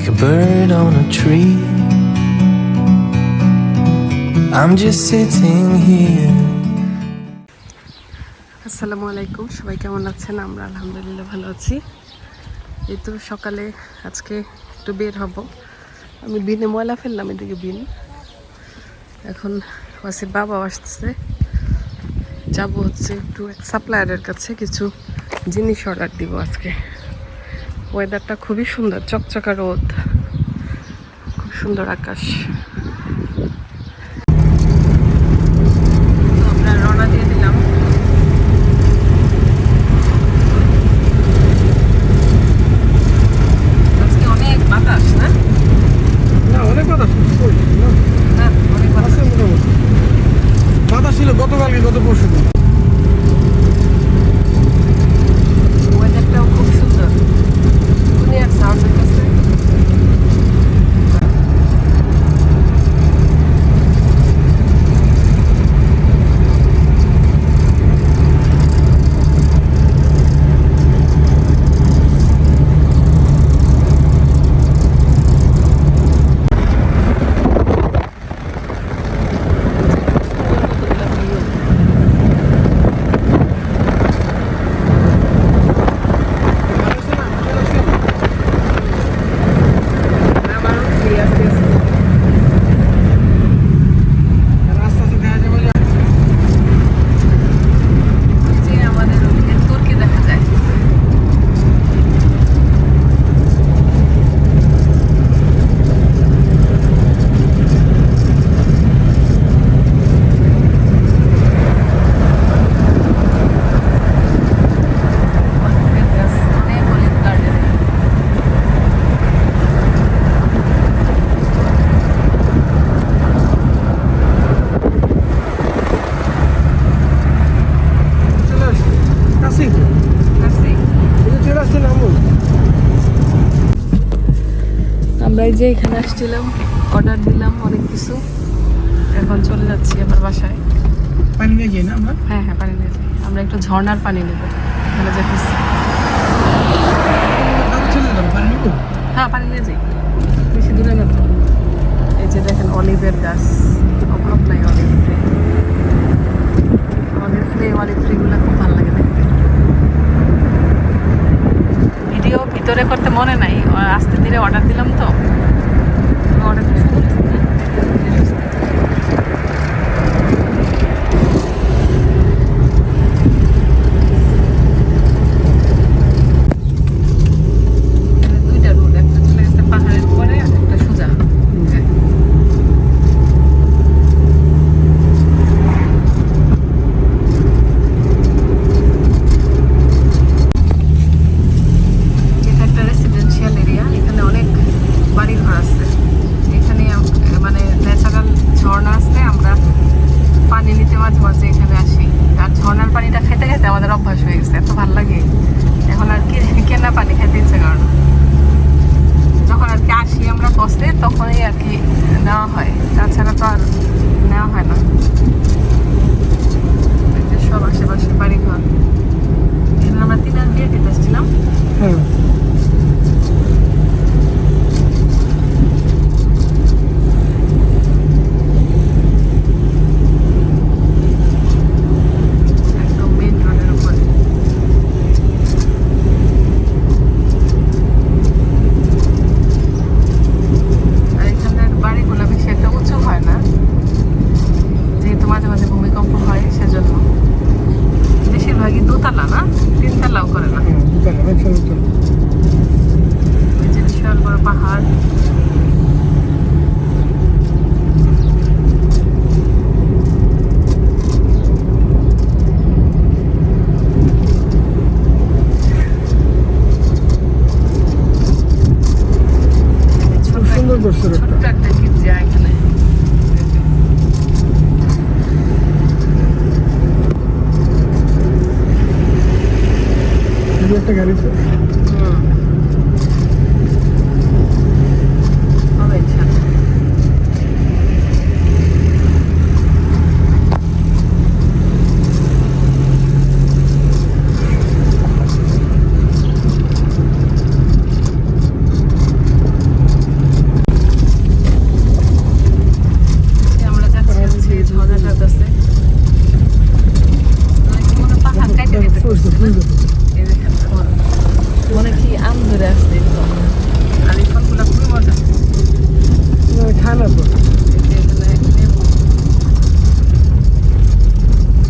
like a bird on a tree. I'm just sitting here. আসসালামু আলাইকুম, সবাই কেমন আছেন? আমরা আলহামদুলিল্লাহ ভালো আছি। এই তো সকালে আজকে একটু বের হব। আমি বিনে ময়লা ফেললাম, এদিকে বিন। এখন ওয়াসির বাবা আসতেছে। যাব হচ্ছে একটু এক সাপ্লায়ারের কাছে কিছু জিনিস অর্ডার দিব আজকে। ওয়েদারটা খুবই সুন্দর চকচকা রোদ খুব সুন্দর আকাশ তো আমরা রওনা দিয়ে দিলাম আজকে অনেক বাতাস না না অনেক বাতাস কই? না, না অনেক বাতাস আছে মোটামুটি বাতাস ছিল গতকালকে গত পরশু দিন ওয়েদারটাও খুব সুন্দর দুনিয়ার সাউন্ড হইতেছে আমারও ফ্রি আছে রাস্তা আছে দেখা যাবে যে যে আমাদের ওদিকে তুর্কি দেখা যায় অনেক গাছ, অনেক অলিভ গার্ডেনে চলে আসছে কাছেই তো আছে এই যে চলে আসছে নামুন আমরা এই যে এখানে আসছিলাম অর্ডার দিলাম অনেক কিছু। এখন চলে যাচ্ছি আমার বাসায়। পানি নিয়ে যাই না আমরা? হ্যাঁ হ্যাঁ পানি নিয়ে যাই। আমরা একটু ঝর্ণার পানি নেব। এখানে যেতেছি। তাহলে চলে যাব পানি নিবো? হ্যাঁ পানি নিয়ে যাই। বেশি দূরে না এই যে দেখেন অলিভের গাছ। অভাব নাই olive tree olive tree olive ট্রিগুলো খুব ভালো লাগে দেখতে। ভিডিও ভিতরে করতে মনে নাই। আসতে আস্তে ধীরে অর্ডার দিলাম তো।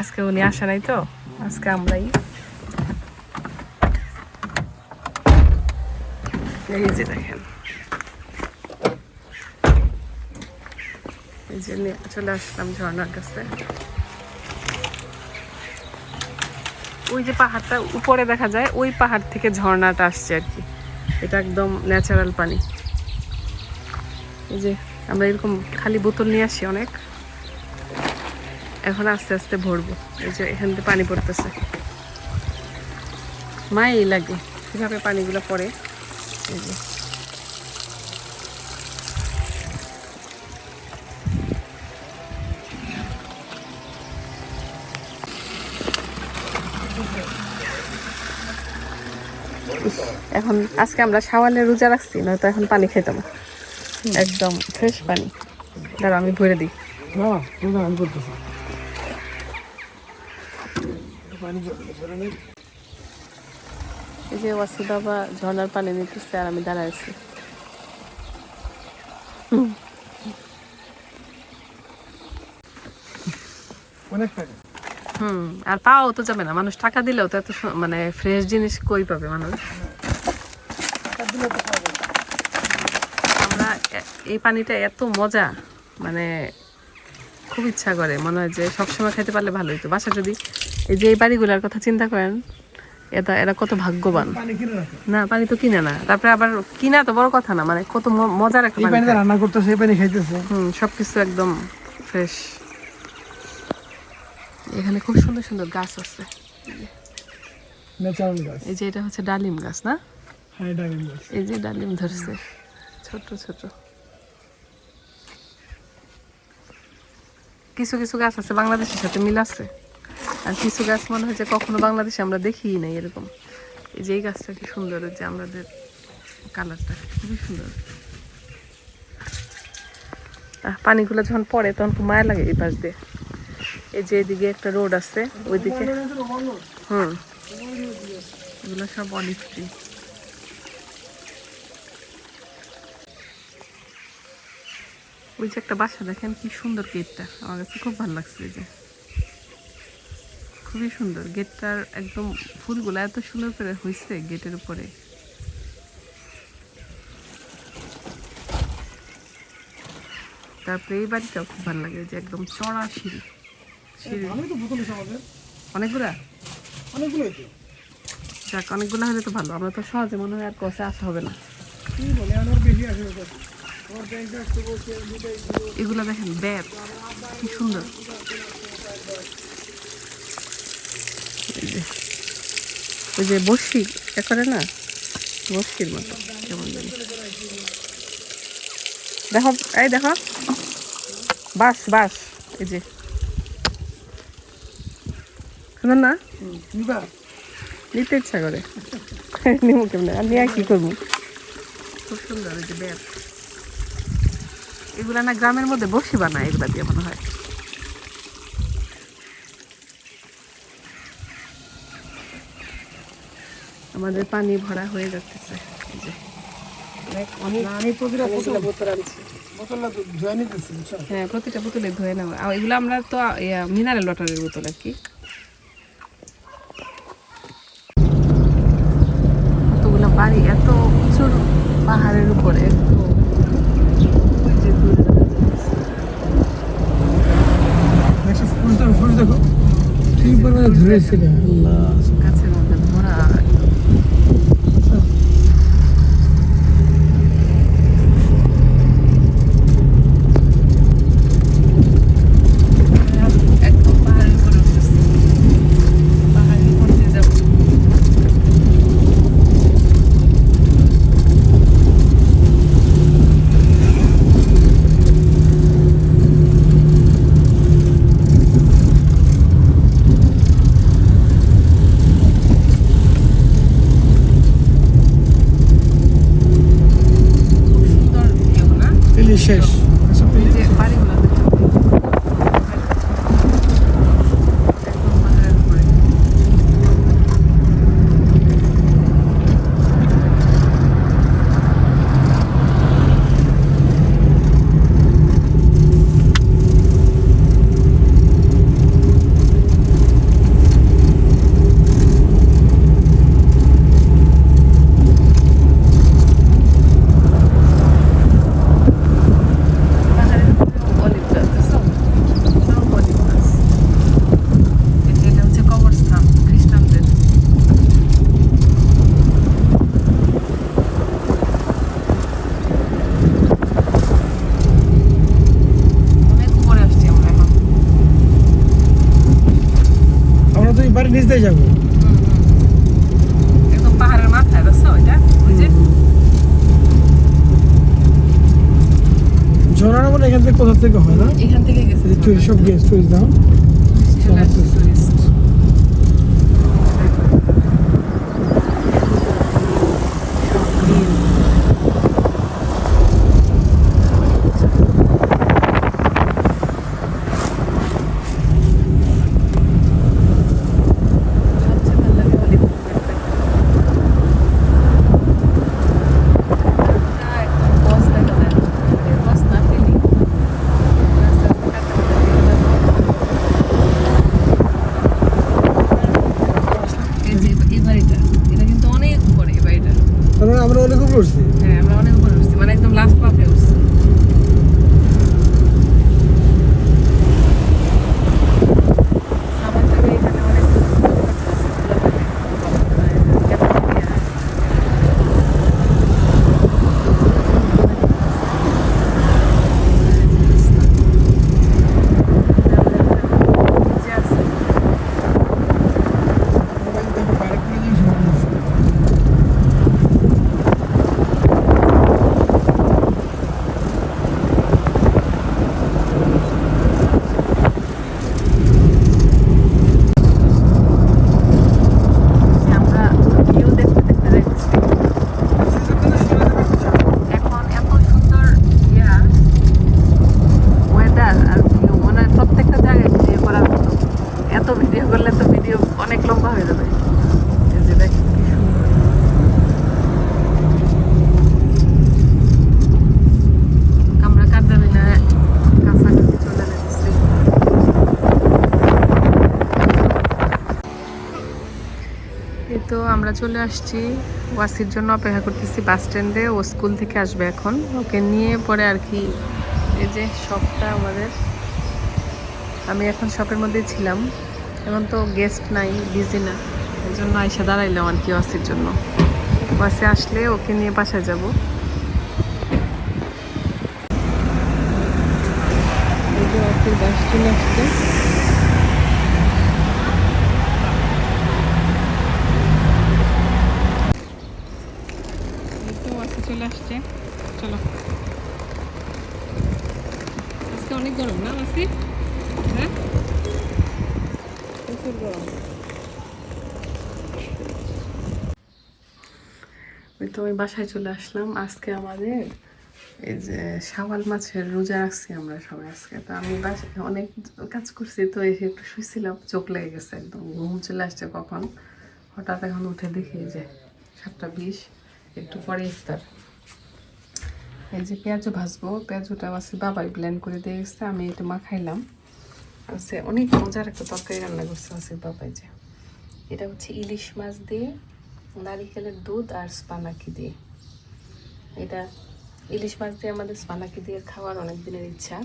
আজকে উনি আসা নাই তো? আজকে আমরাই। এই যে দেখেন। এই চলে আসলাম কাছে। ওই যে উপরে দেখা যায়, ওই পাহাড় থেকে ঝর্ণাটা আসছে আর কি। এটা একদম ন্যাচারাল পানি। এই যে আমরা এরকম খালি বোতল নিয়ে আসি অনেক। এখন আস্তে আস্তে ভরবো। এই যে এখান থেকে পানি পড়তেছে। মা এই লাগে, কীভাবে পানিগুলো পড়ে? এই যে। এখন আজকে আমরা সাওয়ালে রোজা রাখছি, নয়তো এখন পানি খেতাম একদম ফ্রেশ পানি। দাঁড়া আমি ভরে দিই। না আমি করতেছি এই যে ওয়াসি বাবা ঝর্ণার পানি নিতেছে আর আমি দাঁড়ায় আছি। হুম আর পাও তো যাবে না। মানুষ টাকা দিলেও তো এত মানে ফ্রেশ জিনিস কই পাবে মানুষ? আমরা এই পানিটা এত মজা মানে খুব ইচ্ছা করে। মনে হয় যে সবসময় খেতে পারলে ভালো হইতো। বাসা যদি এই যে এই বাড়িগুলোর কথা চিন্তা করেন এটা এরা কত ভাগ্যবান। না পানি তো কিনে না। তারপরে আবার কিনা তো বড় কথা না মানে কত মজার একটা পানি রান্না করতেছে এই পানি খাইতেছে। হুম সবকিছু একদম ফ্রেশ এখানে খুব সুন্দর সুন্দর গাছ আছে। ন্যাচারাল গাছ। এই যে এটা হচ্ছে ডালিম গাছ না? হাই ডাইনিং গাছ। এই যে ডালিম ধরছে ছোট ছোট। কিছু কিছু গাছ আছে বাংলাদেশের সাথে মিল আছে? আর কিছু গাছ মনে হয় যে কখনো বাংলাদেশে আমরা দেখিই নাই এরকম। এই যে এই গাছটা কি সুন্দর যে আমাদের কালারটা খুবই সুন্দর। পানিগুলো যখন পড়ে তখন খুব মায়া লাগে এই পাশ দিয়ে। এই যে এদিকে একটা রোড আছে, ওইদিকে। হুম। এগুলো সব ট্রি ওই যে একটা বাসা, দেখেন কি সুন্দর গেটটা। আমার কাছে খুব ভালো লাগছে এই যে। খুবই সুন্দর। গেটটার একদম ফুলগুলো এত সুন্দর করে হয়েছে গেটের উপরে। তারপরে এই বাড়িটাও খুব ভালো লাগে যে একদম চড়া সিঁড়ি। অনেকগুলা? অনেকগুলোই তো। যাক অনেকগুলো হলে তো ভালো। আমরা তো সহজে মনে হয় আর কষে আসা হবে না। এগুলো দেখেন ব্যাট। কি সুন্দর এই যে- ওই যে বসি এ করে না? বসির মতো। কেমন জানি। দেখো, এই দেখো। বাস বাস এই যে। না? নিতে ইচ্ছা করে। নিমু কেমন? আর নিয়ে কি করব? খুব সুন্দর যে ব্যাট এগুলা না গ্রামের মধ্যে বসি বানায়, এগুলা দিয়ে মনে হয়। আমাদের পানি ভরা হয়ে যাচ্ছে। হ্যাঁ প্রতিটা বোতলে ধুয়ে নেওয়া এগুলো আমরা তো মিনারেল ওয়াটারের বোতল আর কি। কতগুলো বাড়ি এত পাহাড়ের উপরে পরিমাণে আল্লাহ গাছের মধ্যে ভরা একদম পাহাড়ের উপরে উঠতেছে পাহাড়ের উপর দিয়ে যাব খুব সুন্দর ভিউ না পেলি শেষ এসব পেলি যে বাড়িগুলো দেখতে একদম পাহাড়ের উপরে দিয়ে যাব। একদম পাহাড়ের মাথায় দেখছ ওইটা ওই যে? ঝর্ণাটা বলে এখান থেকে কোথা থেকে হয় না? এখান থেকে গেছে সব গেস্ট টুরিস্ট দাও তো আমরা চলে আসছি। ওয়াসির জন্য অপেক্ষা করতেছি বাস স্ট্যান্ডে। ও স্কুল থেকে আসবে এখন। ওকে নিয়ে পরে আর কি এই যে শপটা আমাদের। আমি এখন শপের মধ্যেই ছিলাম। এখন তো গেস্ট নাই বিজি না। এই জন্য আইসা দাঁড়াইলাম আর কি ওয়াসির জন্য। ওয়াসি আসলে ওকে নিয়ে বাসায় যাব। ওয়াসির বাস চলে আসছে এই তো বাসে চলে আসছে। চলো। আজকে অনেক গরম না বাসি হ্যাঁ? প্রচুর গরম। তো আমি বাসায় চলে আসলাম। আজকে আমাদের এই যে শাওয়াল মাছের রোজা রাখছি আমরা সবাই আজকে। তো আমি বাসায় অনেক কাজ করছি, তো এসে একটু শুয়েছিলাম চোখ লেগে গেছে একদম। ঘুম চলে আসছে কখন? হঠাৎ এখন উঠে দেখি যে সাতটা বিশ, একটু পরে ইফতার। এই যে পেঁয়াজও ভাজবো, পেঁয়াজটা আছে বাবাই ব্লেন্ড করে দিয়ে গেছে, আমি এটা মাখাইলাম। আছে অনেক মজার একটা তরকারি রান্না করছে আছে বাবাই যে। এটা হচ্ছে ইলিশ মাছ দিয়ে, নারিকেলের দুধ আর স্পানাকি দিয়ে। এটা ইলিশ মাছ দিয়ে আমাদের স্পানাকি দিয়ে খাওয়ার অনেক দিনের ইচ্ছা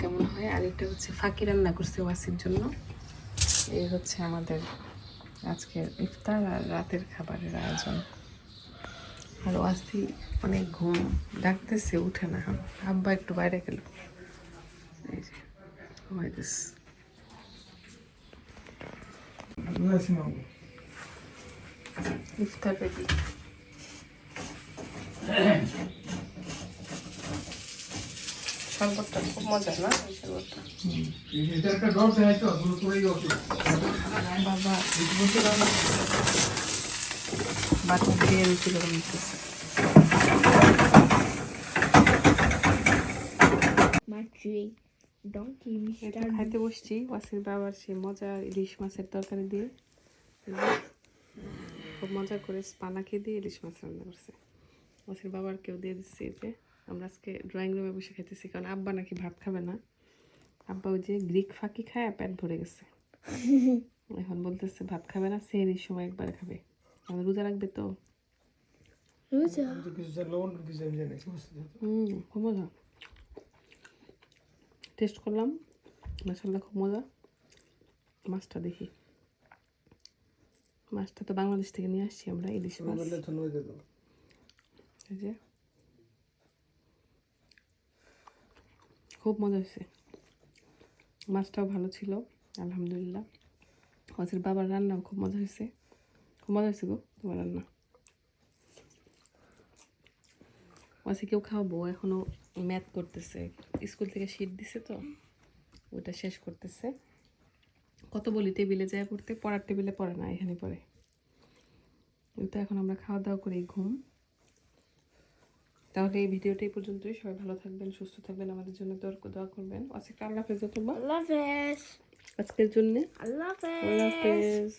কেমন হয়। আর এটা হচ্ছে ফাঁকি রান্না করছে ওয়াসির জন্য। এই হচ্ছে আমাদের আজকের ইফতার আর রাতের খাবারের আয়োজন। আর ওয়াসি অনেক ঘুম। ডাকতেছে উঠে না। আব্বা একটু বাইরে গেল। এই যে ঘুমাইতেছে বুঝাচ্ছি না আমি। ইফতার রেডি শরবতটা খুব মজার না? শরবতটা? বাবা। বাটা দিয়ে রুটি করে নিতেছে। খাইতে বসছি ওয়াসির বাবার সেই মজার ইলিশ মাছের তরকারি দিয়ে। খুব মজা করে স্পানাকে দিয়ে ইলিশ মাছ রান্না করছে। ওয়াসির বাবার কেউ দিয়ে দিচ্ছে যে আমরা আজকে ড্রয়িং রুমে বসে খাইতেছি কারণ আব্বা নাকি ভাত খাবে না। আব্বা ওই যে গ্রিক ফাঁকি খায় পেট ভরে গেছে। এখন বলতেছে ভাত খাবে না সে সেহরির সময় একবার খাবে। আমাদের রোজা রাখবে তো? হুম খুব মজা টেস্ট করলাম মাসাল্লাহ খুব মজা মাছটা দেখি মাছটা তো বাংলাদেশ থেকে নিয়ে আসছি আমরা ইলিশ মাছ এই যে খুব মজা হয়েছে মাছটাও ভালো ছিল আলহামদুলিল্লাহ ওদের বাবার রান্নাও খুব মজা হয়েছে মজা হয়েছে গো তোমার রান্না আজকে কেউ খাওয়াবো এখনও ম্যাথ করতেছে স্কুল থেকে শীত দিছে তো ওটা শেষ করতেছে কত বলি টেবিলে যায় পড়তে পড়ার টেবিলে পড়ে না এখানে পড়ে কিন্তু এখন আমরা খাওয়া দাওয়া করি ঘুম তাহলে এই ভিডিওটা এই পর্যন্তই সবাই ভালো থাকবেন সুস্থ থাকবেন আমাদের জন্য দোয়া দোয়া করবেন আজকে আল্লাহ হাফেজ তোমার love it. আজকের জন্য love it. আল্লাহ হাফেজ.